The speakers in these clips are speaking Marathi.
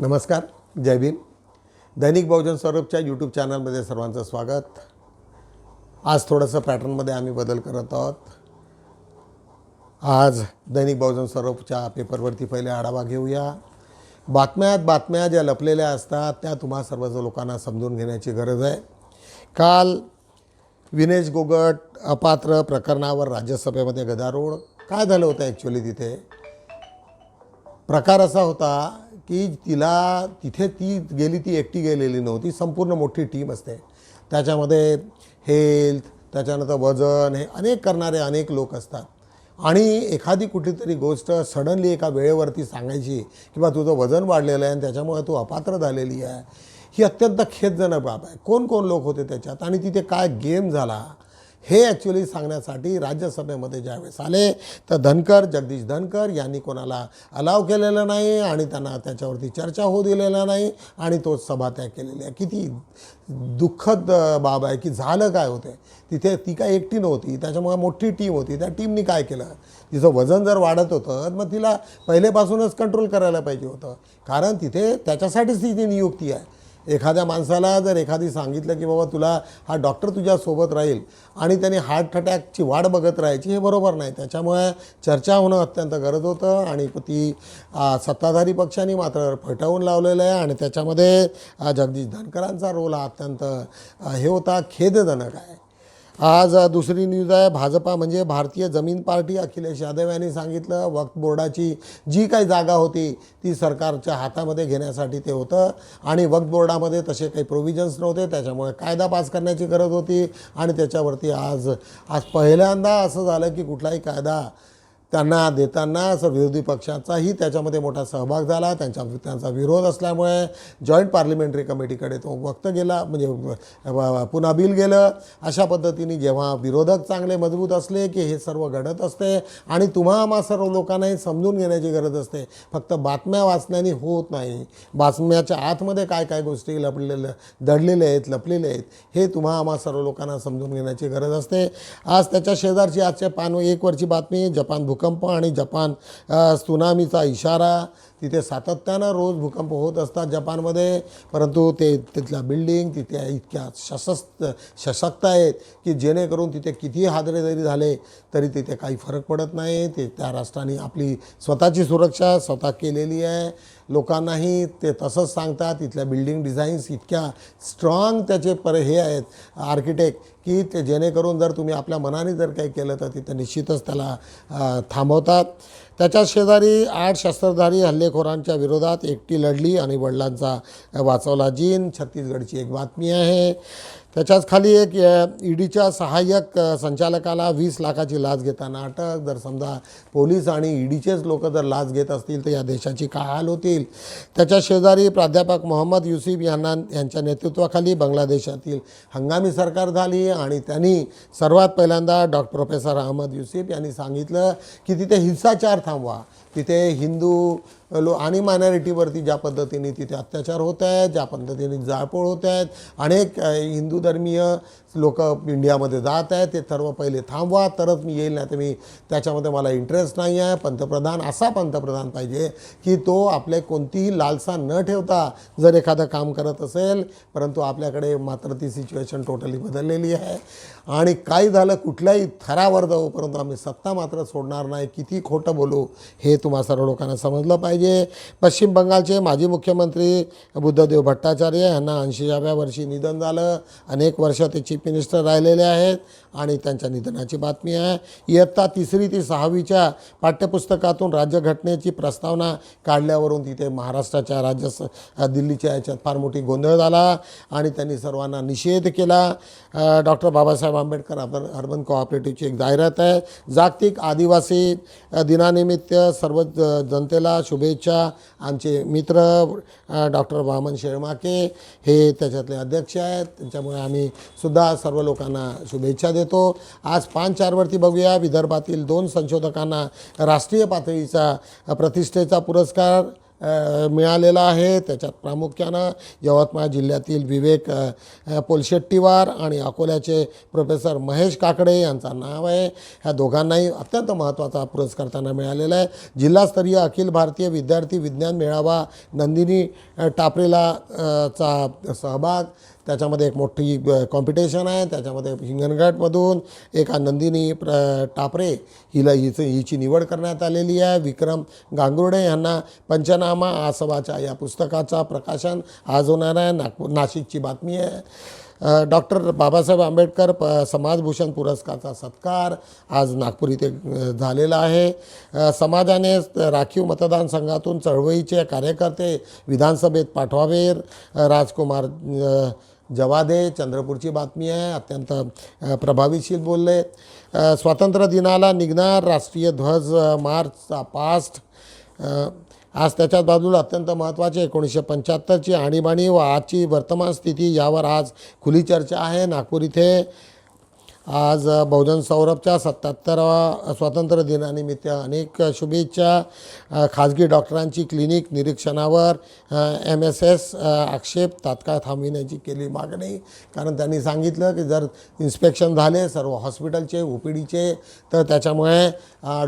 नमस्कार जय भीम. दैनिक बहुजन स्वरूपच्या यूट्यूब चॅनलमध्ये सर्वांचं स्वागत. आज थोडंसं पॅटर्नमध्ये आम्ही बदल करत आहोत. आज दैनिक बहुजन स्वरूपच्या पेपरवरती पहिले आढावा घेऊया. बातम्यात बातम्या ज्या लपलेल्या असतात त्या तुम्हा सर्व लोकांना समजून घेण्याची गरज आहे. काल विनेश गोगट अपात्र प्रकरणावर राज्यसभेमध्ये गदारोळ. काय झालं होतं ॲक्च्युली तिथे? प्रकार असा होता की तिला तिथे ती गेली ती एकटी गेलेली नव्हती. संपूर्ण मोठी टीम असते. त्याच्यामध्ये हेल्थ त्याच्यानंतर वजन हे अनेक करणारे अनेक लोक असतात. आणि एखादी कुठलीतरी गोष्ट सडनली एका वेळेवरती सांगायची किंवा तुझं वजन वाढलेलं आहे आणि त्याच्यामुळे तू अपात्र झालेली आहे. ही अत्यंत खेदजनक बाब आहे. कोण कोण लोक होते त्याच्यात? आणि तिथे काय गेम झाला? हे ॲक्च्युली सांगण्यासाठी राज्यसभेमध्ये ज्यावेळेस आले तर धनकर जगदीश धनकर यांनी कोणाला अलाव केलेलं नाही आणि त्यांना त्याच्यावरती चर्चा होऊ दिलेला नाही आणि तो सभात्याग केलेली आहे. किती दुःखद बाब आहे की झालं काय होतं? तिथे ती काय एकटी नव्हती त्याच्यामुळे मोठी टीम होती. त्या टीमनी काय केलं? तिचं वजन जर वाढत होतं तर मग तिला पहिलेपासूनच कंट्रोल करायला पाहिजे होतं. कारण तिथे त्याच्यासाठीच तिची नियुक्ती आहे. एखाद्या माणसाला जर एखादी सांगितलं की बाबा तुला हा डॉक्टर तुझ्यासोबत राहील आणि त्याने हार्ट अटॅकची वाट बघत राहायची हे बरोबर नाही. त्याच्यामुळे चर्चा होणं अत्यंत गरज होतं आणि ती सत्ताधारी पक्षाने मात्र फटवून लावलेलं आहे आणि त्याच्यामध्ये जगदीश धनकरांचा रोल हा अत्यंत हे होता खेदजनक आहे. आज दुसरी न्यूज आहे भाजपा म्हणजे भारतीय जमीन पार्टी. अखिलेश यादव यांनी सांगितलं वक्फ बोर्डाची जी काही जागा होती ती सरकारच्या हातामध्ये घेण्यासाठी ते होतं. आणि वक्फ बोर्डामध्ये तसे काही प्रोव्हिजन्स नव्हते त्याच्यामुळे कायदा पास करण्याची गरज होती. आणि त्याच्यावरती आज आज पहिल्यांदा असं झालं की कुठलाही कायदा त्यांना देताना असं विरोधी पक्षाचाही त्याच्यामध्ये मोठा सहभाग झाला. त्यांच्या त्यांचा विरोध असल्यामुळे जॉईंट पार्लिमेंटरी कमिटीकडे तो वक्त गेला म्हणजे पुन्हा बिल गेलं. अशा पद्धतीने जेव्हा विरोधक चांगले मजबूत असले की हे सर्व घडत असते आणि तुम्हा आम्हा सर्व लोकांनाही समजून घेण्याची गरज असते. फक्त बातम्या वाचण्याने होत नाही. बातम्याच्या आतमध्ये काय काय गोष्टी लपलेल्या दडलेले आहेत लपलेले आहेत हे तुम्हा आम्हा सर्व लोकांना समजून घेण्याची गरज असते. आज त्याच्या शेजारची आजच्या पान एक वरची बातमी जपान भूकंप आणि जपान सुनामीचा इशारा तिथे सातत्यानं रोज भूकंप होत असतात जपानमध्ये परंतु ते तिथल्या बिल्डिंग तिथे इतक्या सशस्त सशक्त आहेत की जेणेकरून तिथे कितीही हादरे जरी झाले तरी तिथे काही फरक पडत नाही. ते त्या राष्ट्राने आपली स्वतःची सुरक्षा स्वतः केलेली आहे. लोकांनाही ते तसंच सांगतात तिथल्या बिल्डिंग डिझाईन्स इतक्या स्ट्रॉंग त्याचे पर हे आहेत आर्किटेक्ट की ते जेणेकरून जर तुम्ही आपल्या मनाने जर काही केलं तर तिथं निश्चितच त्याला थांबवतात. त्याच्या शेजारी आठ शस्त्रधारी हल्लेखोरांच्या विरोधात एकटी लढली आणि वडिलांचा वाचवला जीन. छत्तीसगडची एक बातमी आहे. त्याच्याच खाली एक ईडीच्या सहाय्यक संचालकाला वीस लाखाची लाच घेताना अटक. जर समजा पोलीस आणि ईडीचेच लोक जर लाच घेत असतील तर या देशाची काय हाल होतील. त्याच्या शेजारी प्राध्यापक मोहम्मद युसिफ यांना यांच्या नेतृत्वाखाली बांगलादेशातील हंगामी सरकार झाली आणि त्यांनी सर्वात पहिल्यांदा डॉक्टर प्रोफेसर अहमद युसिफ यांनी सांगितलं की तिथे हिंसाचार थांबवा. तिथे हिंदू लो आणि मायनॉरिटीवरती ज्या पद्धतीने तिथे अत्याचार होत आहेत ज्या पद्धतीने जाळपोळ होत आहेत अनेक हिंदू धर्मीय लोक इंडियामध्ये जात आहेत ते सर्व पहिले थांबवा तरच मी येईल नाही तर मी त्याच्यामध्ये मला इंटरेस्ट नाही आहे. पंतप्रधान असा पंतप्रधान पाहिजे की तो आपले कोणतीही लालसा न ठेवता जर एखादं काम करत असेल परंतु आपल्याकडे मात्र ती सिच्युएशन टोटली बदललेली आहे. आणि काही झालं कुठल्याही थरावर जाऊ परंतु आम्ही सत्ता मात्र सोडणार नाही. किती खोटं बोलू हे तुम्हा सर्व लोकांना समजलं पाहिजे. म्हणजे पश्चिम बंगालचे माजी मुख्यमंत्री बुद्धदेव भट्टाचार्य यांना ऐंशीव्या वर्षी निधन झालं. अनेक वर्ष ते चीफ मिनिस्टर राहिलेले आहेत आणि त्यांच्या निधनाची बातमी आहे. इयत्ता तिसरी ते सहावीच्या पाठ्यपुस्तकातून राज्यघटनेची प्रस्तावना काढल्यावरून तिथे महाराष्ट्राच्या राज्य स दिल्लीच्या याच्यात फार मोठी गोंधळ झाला आणि त्यांनी सर्वांना निषेध केला. Doctor Babasaheb Ambedkar urban urban कोऑपरेटिव्हची एक जाहिरात आहे. जागतिक आदिवासी दिनानिमित्त सर्व जनतेला शुभे शुभेच्छा. आमचे मित्र डॉक्टर वामन शेळमाके हे त्याच्यातले अध्यक्ष आहेत. त्यांच्यामुळे आम्ही सुद्धा सर्व लोकांना शुभेच्छा देतो. आज पाच चारवरती बघूया. विदर्भातील दोन संशोधकांना राष्ट्रीय पातळीचा प्रतिष्ठेचा पुरस्कार मिळालेला आहे. त्याच्यात प्रामुख्यानं यवतमाळ जिल्ह्यातील विवेक पोलशेट्टीवार आणि अकोल्याचे प्रोफेसर महेश काकडे यांचा नाव आहे. ह्या दोघांनाही अत्यंत महत्त्वाचा पुरस्कार त्यांना मिळालेला आहे. जिल्हास्तरीय अखिल भारतीय विद्यार्थी विज्ञान मेळावा नंदिनी टापरेला चा सहभाग त्याच्यामध्ये एक मोठी कॉम्पिटिशन आहे. त्याच्यामध्ये हिंगणघाटमधून एका नंदिनी प्र टापरे हिला हिचं हिची निवड करण्यात आलेली आहे. विक्रम गांगुर्डे यांना पंचनामा आसवाच्या या पुस्तकाचा प्रकाशन आज होणार आहे. नागपूर नाशिकची बातमी आहे. डॉक्टर बाबासाहेब आंबेडकर प समाजभूषण पुरस्कारचा सत्कार आज नागपूर इथे झालेला आहे. समाजाने राखीव मतदानसंघातून चळवळीचे कार्यकर्ते विधानसभेत पाठवावे राजकुमार जवादे चंद्रपूरची बातमी आहे अत्यंत प्रभावीशील बोलले. स्वातंत्र्य दिनाला निघणार राष्ट्रीय ध्वज मार्चचा पास्ट. आज त्याच्याच बाजूला अत्यंत महत्त्वाचे एकोणीसशे पंच्याहत्तरची आणीबाणी व आजची वर्तमान स्थिती यावर आज खुली चर्चा आहे. नागपूर इथे आज बहुजन सौरभच्या सत्याहत्तरावा स्वातंत्र्य दिनानिमित्त अनेक शुभेच्छा खाजगी डॉक्टरांची क्लिनिक निरीक्षणावर एम एस एस आक्षेप तात्काळ थांबविण्याची केली मागणी. कारण त्यांनी सांगितलं की जर इन्स्पेक्शन झाले सर्व हॉस्पिटलचे ओ पी डीचे तर त्याच्यामुळे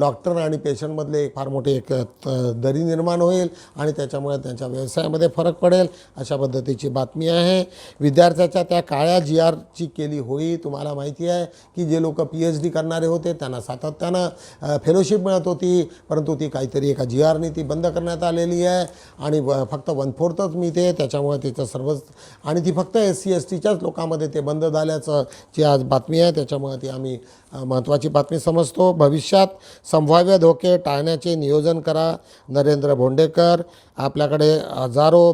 डॉक्टर आणि पेशंटमधले एक फार मोठे एक त- दरी निर्माण होईल आणि त्याच्यामुळे त्यांच्या व्यवसायामध्ये फरक पडेल अशा पद्धतीची बातमी आहे. विद्यार्थ्याच्या त्या काळ्या जी आरची केली होई तुम्हाला माहिती आहे. की जे लोक पी एच डी करणारे होते त्यांना सातत्यानं फेलोशिप मिळत होती परंतु ती काहीतरी एका जी आरनी ती बंद करण्यात आलेली आहे. आणि फक्त वन फोर्थच मिळते त्याच्यामुळे तिचं सर्वच आणि ती फक्त एस सी एस टीच्याच लोकांमध्ये ते बंद झाल्याचं जी आज बातमी आहे त्याच्यामुळे ती आम्ही महत्त्वाची बातमी समजतो. भविष्यात संभाव्य धोके टाळण्याचे नियोजन करा. नरेंद्र भोंडेकर आपल्याकडे हजारो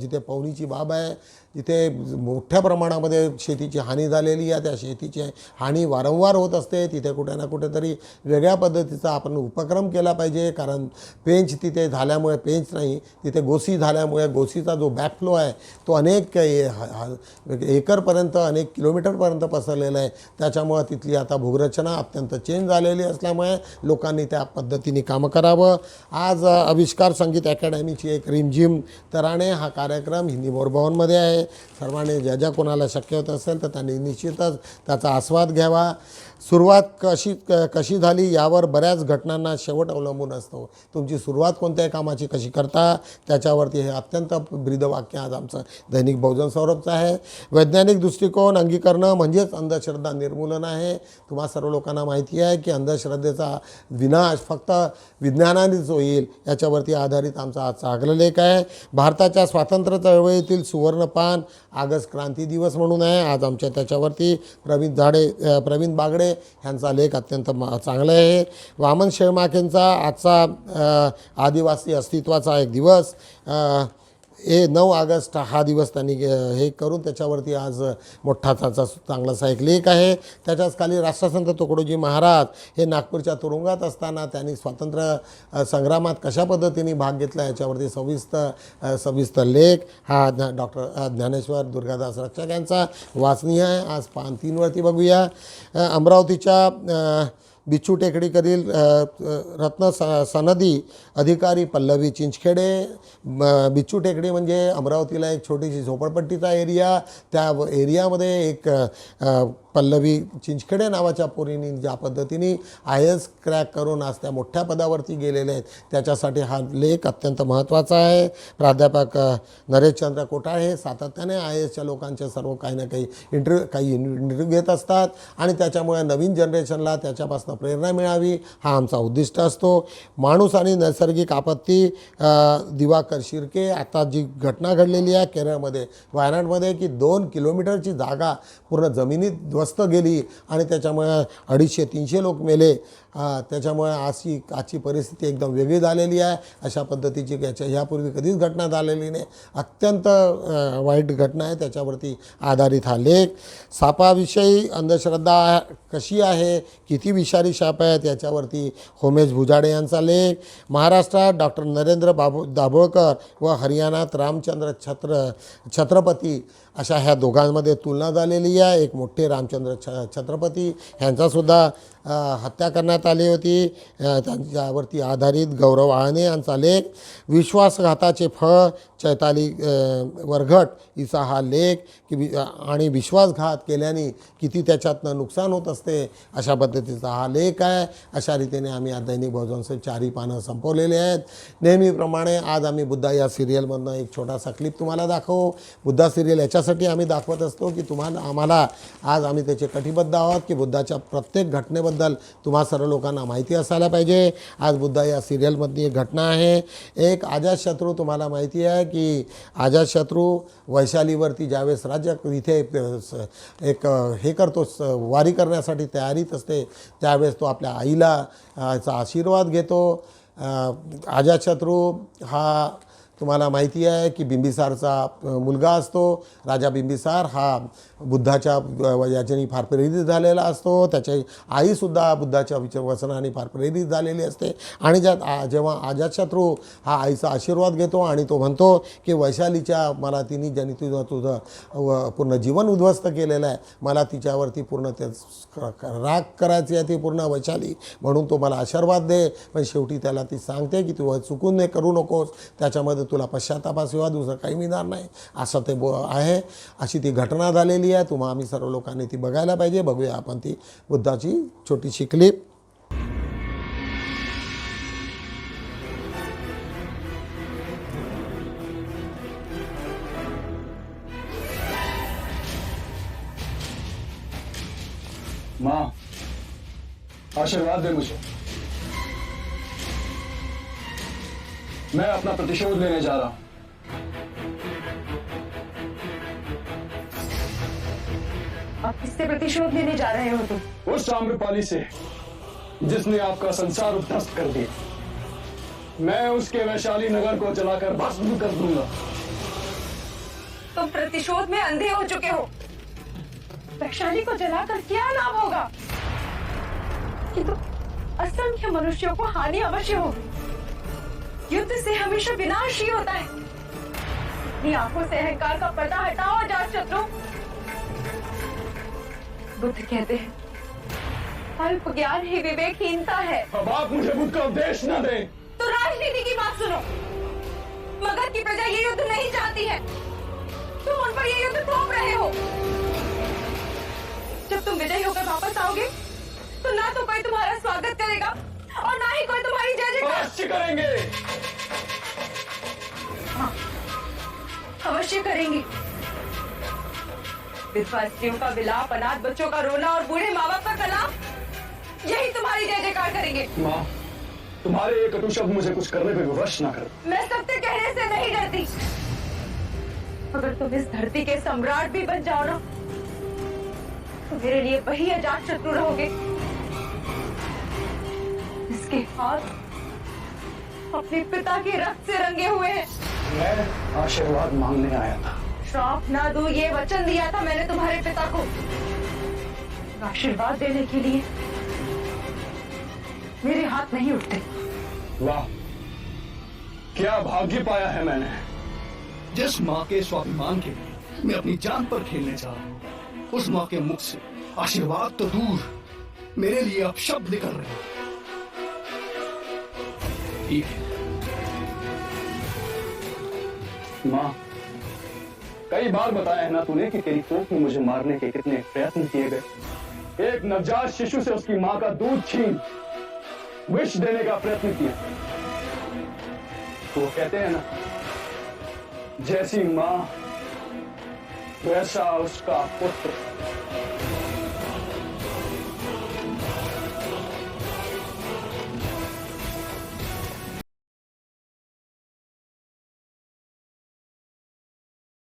जिथे पवनीची बाब आहे तिथे मोठ्या प्रमाणामध्ये शेतीची हानी झालेली आहे त्या शेतीची हानी वारंवार होत असते. तिथे कुठे ना कुठेतरी वेगळ्या पद्धतीचा आपण उपक्रम केला पाहिजे कारण पेंच तिथे झाल्यामुळे पेंच नाही तिथे गोसी झाल्यामुळे गोसीचा जो बॅकफ्लो आहे तो अनेक ह- ह- एकरपर्यंत अनेक किलोमीटरपर्यंत पसरलेला आहे. त्याच्यामुळं तिथली आता भूरचना अत्यंत चेंज झालेली असल्यामुळे लोकांनी त्या पद्धतीने कामं करावं. आज आविष्कार संगीत अकॅडमीची एक रिमझिम तराणे हा कार्यक्रम हिंदी मोरभवनमध्ये आहे. सर्वांनी ज्या ज्या कोणाला शक्य होत असेल तर त्यांनी निश्चितच त्याचा आस्वाद घ्यावा. सुरुवात कशी क कशी झाली यावर बऱ्याच घटनांना शेवट अवलंबून असतो. तुमची सुरुवात कोणत्याही कामाची कशी करता त्याच्यावरती हे अत्यंत ब्रीदवाक्य आज आमचं दैनिक बहुजन सौरभचं आहे. वैज्ञानिक दृष्टिकोन अंगीकरणं म्हणजेच अंधश्रद्धा निर्मूलन आहे. तुम्हा सर्व लोकांना माहिती आहे की अंधश्रद्धेचा विनाश फक्त विज्ञानानेच होईल याच्यावरती आधारित आमचा आजचा आग्रलेख आहे. भारताच्या स्वातंत्र्य चळवळीतील सुवर्णपान आगस्ट क्रांती दिवस म्हणून आहे. आज आमच्या त्याच्यावरती प्रवीण झाडे प्रवीण बागडे ह्यांचा लेख अत्यंत म चांगला आहे. वामन शेळमाकेंचा आजचा आदिवासी अस्तित्वाचा एक दिवस. हे नऊ ऑगस्ट हा दिवस त्यांनी हे करून त्याच्यावरती आज मोठा त्याचा चांगलासा एक लेख आहे. त्याच्याच खाली राष्ट्रसंत तुकडोजी महाराज हे नागपूरच्या तुरुंगात असताना त्यांनी स्वातंत्र्य संग्रामात कशा पद्धतीने भाग घेतला याच्यावरती सविस्तर सविस्तर लेख हा डॉक्टर ज्ञानेश्वर दुर्गादास रक्षक यांचा वाचनीय आहे. आज पान तीनवरती बघूया. अमरावतीच्या बिच्छू टेकडीकडील रत्न स सनदी अधिकारी पल्लवी चिंचखेडे बिच्छू टेकडी म्हणजे अमरावतीला एक छोटीशी झोपडपट्टीचा एरिया त्या एरियामध्ये एक पल्लवी चिंचखेडे नावाच्या पोरीने ज्या पद्धतीने आय एस क्रॅक करून आज त्या मोठ्या पदावरती गेलेले आहेत त्याच्यासाठी हा लेख अत्यंत महत्त्वाचा आहे. प्राध्यापक नरेशचंद्र कोटाळे हे सातत्याने आय एसच्या लोकांचे सर्व काही ना काही इंटरव्ह्यू काही इंटरव्ह्यू घेत असतात आणि त्याच्यामुळे नवीन जनरेशनला त्याच्यापासून प्रेरणा मिळावी हा आमचा उद्दिष्ट असतो. माणूस आणि नैसर्गिक आपत्ती दिवाकर शिर्के आता जी घटना घडलेली आहे केरळमध्ये वायनाडमध्ये की दोन किलोमीटरची जागा पूर्ण जमिनीत स्वस्त गेली आणि त्याच्यामुळे अडीचशे तीनशे लोक मेले. त्याच्यामुळे आजची आजची परिस्थिती एकदम वेगळी झालेली आहे. अशा पद्धतीची याच्या ह्यापूर्वी कधीच घटना झालेली नाही. अत्यंत वाईट घटना आहे. त्याच्यावरती आधारित हा लेख. सापाविषयी अंधश्रद्धा कशी आहे? किती विषारी साप आहेत? याच्यावरती होमेश भुजाडे यांचा लेख. महाराष्ट्रात डॉक्टर नरेंद्र बाबू दाभोळकर व हरियाणात रामचंद्र छत्र छत्रपती अशा ह्या दोघांमध्ये तुलना झालेली आहे. एक मोठे रामचंद्र छ छत्रपती ह्यांचासुद्धा हत्या करण्यात आली होती. त्यांच्यावरती आधारित गौरव आळणे यांचा लेख विश्वासघाताचे फळ चैताली वरघट हिचा हा लेख की वि आणि विश्वासघात केल्याने किती त्याच्यातनं नुकसान होत असते अशा पद्धतीचा हा लेख आहे. अशा रीतीने आम्ही आज दैनिक बहुजनचे चारही पानं संपवलेले आहेत. नेहमीप्रमाणे आज आम्ही बुद्धा या सिरियलमधनं एक छोटासा क्लिप तुम्हाला दाखवू. बुद्धा सिरियल त्यासाठी आम्ही दाखवत असतो की तुम्हाला आम्हाला आज आम्ही त्याचे कटिबद्ध आहोत की बुद्धाच्या प्रत्येक घटनेबद्दल तुम्हा सर्व लोकांना माहिती असायला पाहिजे. आज बुद्धा या सिरियलमधली एक घटना आहे. एक अजातशत्रू तुम्हाला माहिती आहे की अजातशत्रू वैशालीवरती ज्यावेळेस राज्य इथे स- एक हे करतो स- वारी करण्यासाठी तयारीत असते त्यावेळेस तो आपल्या आईला चा आशीर्वाद घेतो. अजातशत्रू हा तुम्हाला माहिती आहे की बिंबिसारचा मुलगा असतो. राजा बिंबिसार हा बुद्धाच्या याच्यानी फार प्रेरित झालेला असतो. त्याची आईसुद्धा बुद्धाच्या विचार वचनाने फार प्रेरित झालेली असते. आणि ज्यात आ- जेव्हा अजातशत्रू हा आईचा आशीर्वाद घेतो आणि तो म्हणतो की वैशालीच्या मला तिने ज्यांनी तुझं तुझं पूर्ण जीवन उद्ध्वस्त केलेलं आहे मला तिच्यावरती पूर्ण ते क- राग करायची आहे ती पूर्ण वैशाली. म्हणून तो मला आशीर्वाद दे. पण शेवटी त्याला ती सांगते की तू चुकून नाही करू नकोस. त्याच्यामध्ये तुला पश्चातापाशिवाय दुसरं काही मिळणार नाही. असं ते बो आहे. अशी ती घटना झालेली आहे. तुम्हा आम्ही सर्व लोकांनी ती बघायला पाहिजे. बघूया आपण ती बुद्धाची छोटीशी क्लिप माँ आशीर्वाद दे मुझे। मैं अपना प्रतिशोध लेने जा रहा हूँ। आप किससे प्रतिशोध लेने जा रहे हो तुम? उस आम्रपाली से जिसने आपका संसार उद्धस्त कर दिया। मैं उसके वैशाली नगर को जलाकर भस्म कर दूँगा। तुम प्रतिशोध में अंधे हो चुके हो। वैशाली को जलाकर क्या लाभ होगा? कि तो असंख्य मनुष्यों को हानि अवश्य होगी। युद्ध से हमेशा विनाश ही होता है। अपनी आँखों से अहंकार का पर्दा हटाओ अजात शत्रु बुद्ध कहते हैं अल्प ज्ञान ही विवेकहीनता है। अब आप मुझे बुद्ध का उपदेश न दें। तो राजनीति की बात सुनो। मगध की प्रजा ये युद्ध नहीं चाहती है। तुम उन पर ये युद्ध थोप रहे हो। जब तुम विजयी होकर वापस आओगे तो ना तो कोई तुम्हारा स्वागत करेगा और ना ही कोई तुम्हारी जय जयकार करेंगे। अवश्य करेंगे। विधवा स्त्रियों का विलाप अनाथ बच्चों का रोना और बूढ़े माँ बाप का कलाप यही तुम्हारी जय जयकार करेंगे। माँ तुम्हारे ये कटु शब्द मुझे कुछ करने पे विवश ना कर। मैं सत्य कहने से नहीं डरती। अगर तुम इस धरती के सम्राट भी बन जाओ ना तो मेरे लिए वही अजात शत्रु रहोगे। इसके हाथ अपने पिता के रक्त से रंगे हुए हैं। मैं आशीर्वाद मांगने आया था। श्राप ना दो ये वचन दिया था मैंने तुम्हारे पिता को। आशीर्वाद देने के लिए मेरे हाथ नहीं उठते। वाह क्या भाग्य पाया है मैंने। जिस माँ के स्वाभिमान के लिए मैं अपनी जान पर खेलने जा रहा हूँ उस माँ के मुख से आशीर्वाद तो दूर मेरे लिए आप शब्द निकल रहे हैं। ठीक है। माँ। कई बार बताया है ना तूने कि तेरी कोख में मुझे मारने के कितने प्रयत्न किए गए। एक नवजात शिशु से उसकी माँ का दूध छीन, विष देने का प्रयत्न किया। तो वो कहते हैं ना, जैसी माँ, वैसा उसका पुत्र।